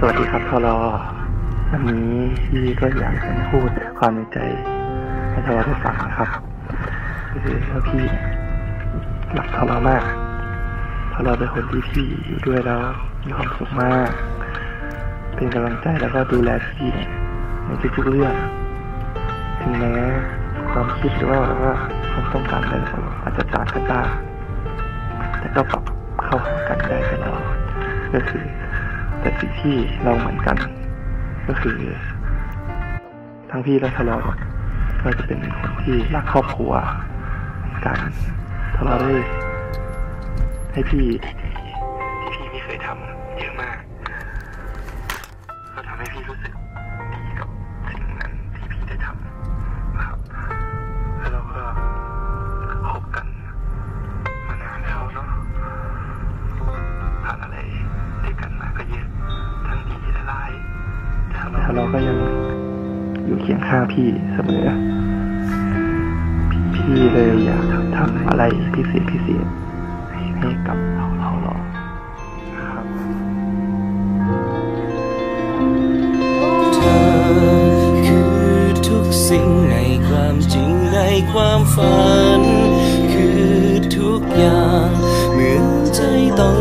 สวัสดีครับทรอวันนี้พี่ก็อยากจะพูดความในใจให้ทรอได้ฟังนะครับคือว่าพี่รักทรอมากทรอเป็นคนที่พี่อยู่ด้วยแล้วมีความสุขมาก เป็นกำลังใจแล้วก็ดูแลพี่ในทุกๆเรื่องถึงแม้ความคิดหรือว่าว่าความต้องการอะไรของเราอาจจะต่างกันบ้างแต่ก็ปรับเข้าหากันได้ตลอดก็คือ แต่สิ่งที่เราเหมือนกัน ก็คือ ทั้งพี่และทะเลาะก็จะเป็นคนที่รักครอบครัวกันทะเลาะได้ให้พี่ที่พี่ไม่เคยทำเยอะมากก็ทำให้พี่รู้สึก เราก็ยังอยู่เคียงข้างพี่เสมอพี่พี่เลยอยากทำอะไรพิเศษพิเศษให้กับเราเราหรอนะครับเธอคือทุกสิ่งในความจริงในความฝัน คือทุกอย่างเหมือนใจต้อง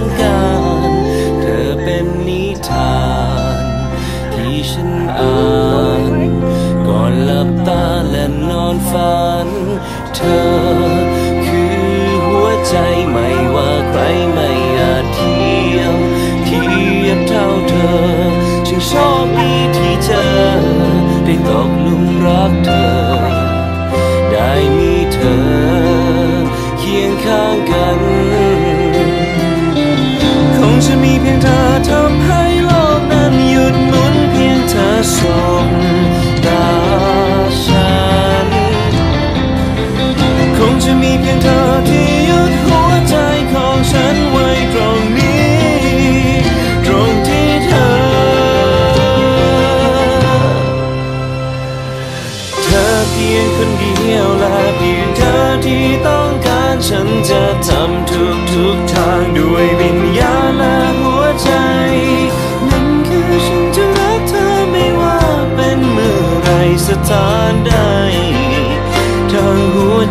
ฝัน เธอคือหัวใจไม่ว่าใครไม่อาจเทียมเทียบเท่าเธอจึงโชคดีที่เธอได้ตกลุมรักเธอ ได้มีเธอ เคียงข้างกัน คงจะมีเพียงเธอ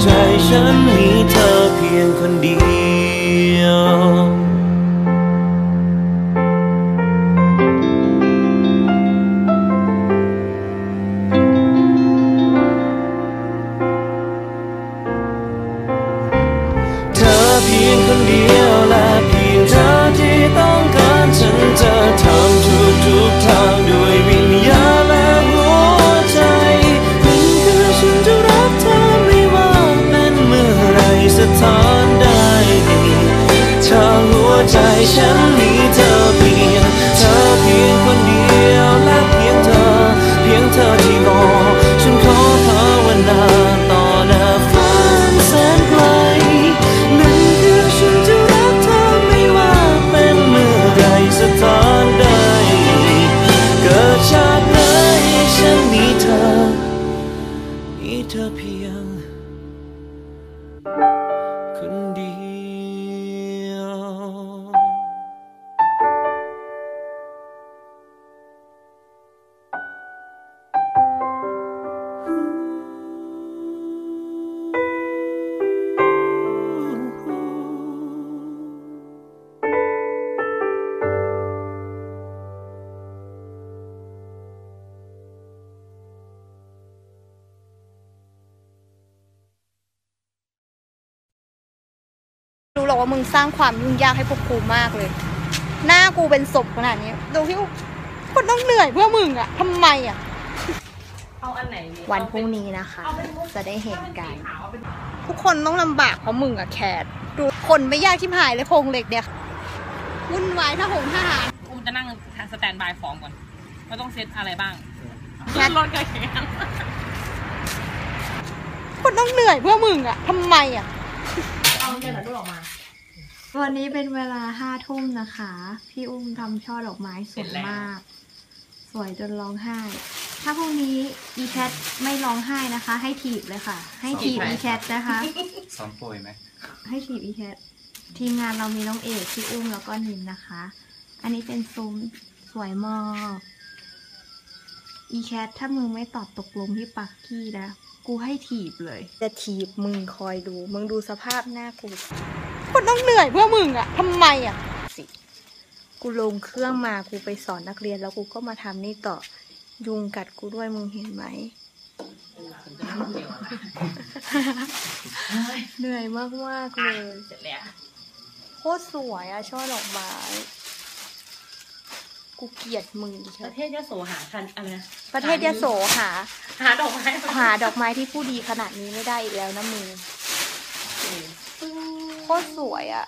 ใจฉันมีเธอเพียงคนเดียว เธอเพียง รู้หรอกว่ามึงสร้างความยุ่งยากให้พวกกูมากเลย หน้ากูเป็นศพขนาดนี้ดูที่คนต้องเหนื่อยเพื่อมึงอะทำไมอะเอาอันไหนดีวันพรุ่งนี้นะคะเอาเป็นมุกจะได้เห็นกันขาวเอาเป็นทุกคนต้องลำบากเพราะมึงอะแคทดูคนไม่ยากที่หายเลยโครงเหล็กเนี่ยวุ่นวายถ้าหงทหารอุ้มจะนั่งสแตนบายฟอร์มก่อนว่าต้องเซตอะไรบ้างแคทรถกระเขนคนต้องเหนื่อยเพื่อมึงอะทำไมอะเอาเงินหน่อยด้วยออกมา วันนี้เป็นเวลาห้าทุ่มนะคะ พี่อุ้มทำช่อดอกไม้สวยมาก สวยจนร้องไห้ ถ้าพรุ่งนี้อีแคทไม่ร้องไห้นะคะ ให้ถีบเลยค่ะ ให้ถีบอีแคทนะคะ ซ้อมโปรยไหมให้ถีบอีแคททีมงานเรามีน้องเอกพี่อุ้มแล้วก็นินนะคะ อันนี้เป็นซุ้มสวยมากอีแคทถ้ามึงไม่ตอบตกลงที่ปักกี้นะ กูให้ถีบเลย จะถีบมึงคอยดู มึงดูสภาพหน้ากู กูต้องเหนื่อยเพื่อมึงอะทำไมอะสิกูลงเครื่องมากูไปสอนนักเรียนแล้วกูก็มาทำนี่ต่อยุงกัดกูด้วยมึงเห็นไหมเหนื่อยมากมากๆเลยเสร็จแล้วโคตรสวยอะช่อดอกไม้กูเกลียดมึงอีปแค่ระเทศยโสหาคันอะไรนะประเทศยโสหา หาดอกไม้หาดอกไม้ที่ผู้ดีขนาดนี้ไม่ได้อีกแล้วนะมึง โคตรสวยอะ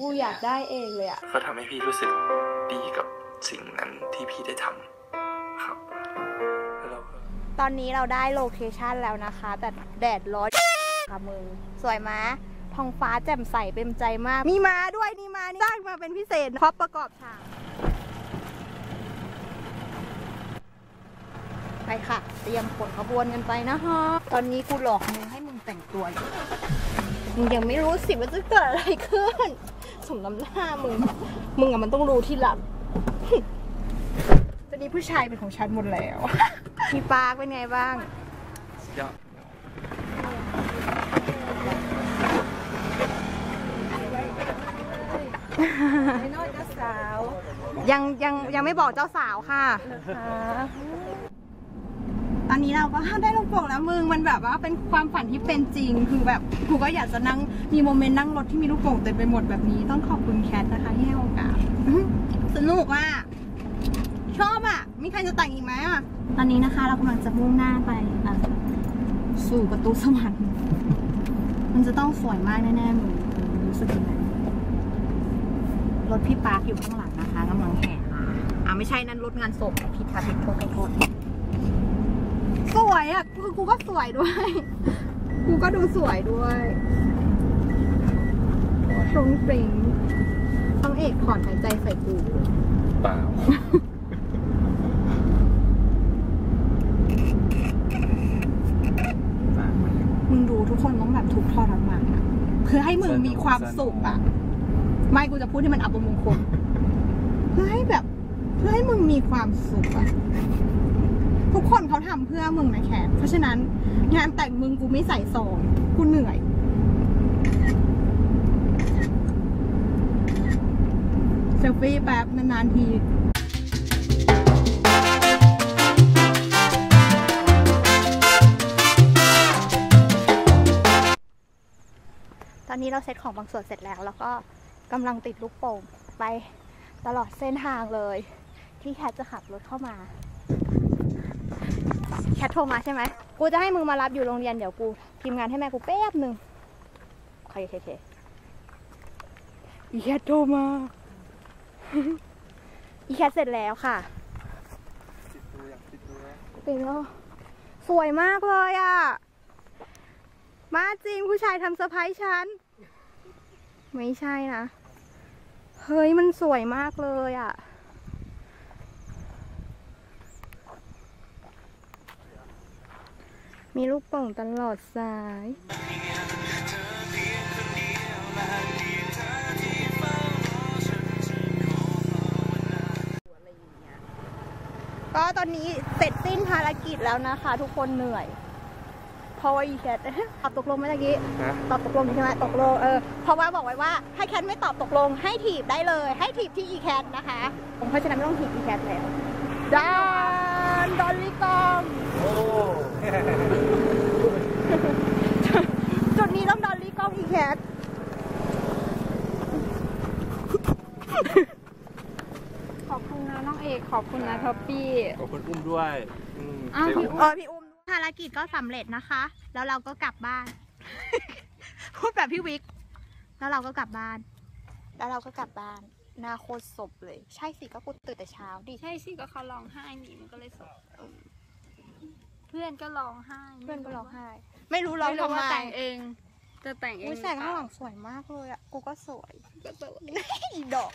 กูอยากได้เองเลยอะก็ทำให้พี่รู้สึกดีกับสิ่งนั้นที่พี่ได้ทำครับแล้วเราก็ตอนนี้เราได้โลเคชันแล้วนะคะ แต่แดดร้อนค่ะมึง สวยไหมท้องฟ้าแจ่มใสเป็นใจมาก มีมาด้วยนี่มานี่ได้มาเป็นพิเศษพร็อปประกอบฉากไปค่ะ เตรียมขนขบวนกันไปนะฮะ ตอนนี้กูหลอกมึงให้มึงแต่งตัวอยู่ มึงยังไม่รู้สิว่าจะเกิดอะไรขึ้น สมน้ำหน้ามึง มึงอะมันต้องรู้ที่หลังตอนนี้ผู้ชายเป็นของฉันหมดแล้วพี่ปาร์คเป็นไงบ้าง ยอดยังยังยังไม่บอกเจ้าสาวค่ะ ตอนนี้เราก็ได้ลูกโป่งแล้วมึงมันแบบว่าเป็นความฝันที่เป็นจริง คือแบบกูก็อยากจะนั่งมีโมเมนต์นั่งรถที่มีลูกโป่งเต็มไปหมดแบบนี้ต้องขอบคุณแคทนะคะที่ให้โอกาสสนุกอะชอบอะมีใครจะแต่งอีกไหมอะตอนนี้นะคะเรากำลังจะมุ่งหน้าไปสู่ประตูสวรรค์มันจะต้องสวยมากแน่ๆมึงรู้สึกยังไงรถพี่ปาร์คอยู่ข้างหลังนะคะกำลังแห่มาอ่าไม่ใช่นั่นรถงานศพผิดค่ะผิดโทษโทษ สวยอะกูกูก็สวยด้วย กูก็ดูสวยด้วยตรงปริงต้องเอกถอนหายใจใส่กูเปล่ามึงดูทุกคนต้องแบบทุกข์ทรมานอะเพื่อให้มึงมีความสุขอะไม่กูจะพูดที่มันอัปมงคลเพื่อให้แบบ เพื่อให้มึงมีความสุขอะ ทุกคนเขาทำเพื่อมึงนะแคทเพราะฉะนั้น งานแต่งมึงกูไม่ใส่ซองกูเหนื่อย เซลฟี่แป๊บนานๆทีตอนนี้เราเซตของบางส่วนเสร็จแล้ว แล้วก็กำลังติดลูกโป่งไปตลอดเส้นทางเลย ที่แคทจะขับรถเข้ามา แคทโทรมาใช่ไหม กูจะให้มึงมารับอยู่โรงเรียนเดี๋ยวกูพิมพ์งานให้แม่กูแป๊บหนึ่งโอเคโอเคโอเคอีแคทโทรมา อีแคทเสร็จแล้วค่ะเป็นแล้วสวยมากเลยอะ มาจริงผู้ชายทำเซอร์ไพรส์ฉัน ไม่ใช่นะ เฮ้ยมันสวยมากเลยอะ่ มีลูกโป่งตลอดสาย ก็ตอนนี้เสร็จสิ้นภารกิจแล้วนะคะ ทุกคนเหนื่อย เพราะว่าอีแคทตอบตกลงไหมตะกี้นะตอบตกลงใช่ไหมตกลงเออเพราะว่าบอกไว้ว่าให้แคทไม่ตอบตกลงให้ถีบได้เลย ให้ถีบที่อีแคทนะคะเพราะฉะนั้นไม่ต้องถีบอีแคทแล้วดานดอลลี่กอง จุดนี้ต้องดอลลี่กล้องอีแคทขอบคุณนะน้องเอกขอบคุณนะท็อปปี้ขอบคุณอุ้มด้วยอืมอ้าวพี่เออพี่อุ้มภารกิจก็สำเร็จนะคะ แล้วเราก็กลับบ้าน พูดแบบพี่วิก แล้วเราก็กลับบ้าน แล้วเราก็กลับบ้านหน้าโคตรศพเลย ใช่สิก็กูตื่นแต่เช้าดิ ใช่สิก็เขาร้องไห้หนีมันก็เลยสดเพื่อนก็ร้องไห้ เพื่อนก็ร้องไห้ ไม่รู้ร้องไม่รู้ทำไมว่าแต่งเอง จะแต่งเองอุ้ยแสงข้างหลังสวยมากเลยอะ กูก็สวยก็สวยอีดอก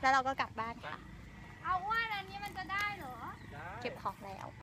แล้วเราก็กลับบ้านค่ะ เอาว่าอันนี้มันจะได้เหรอ เก็บของแล้ว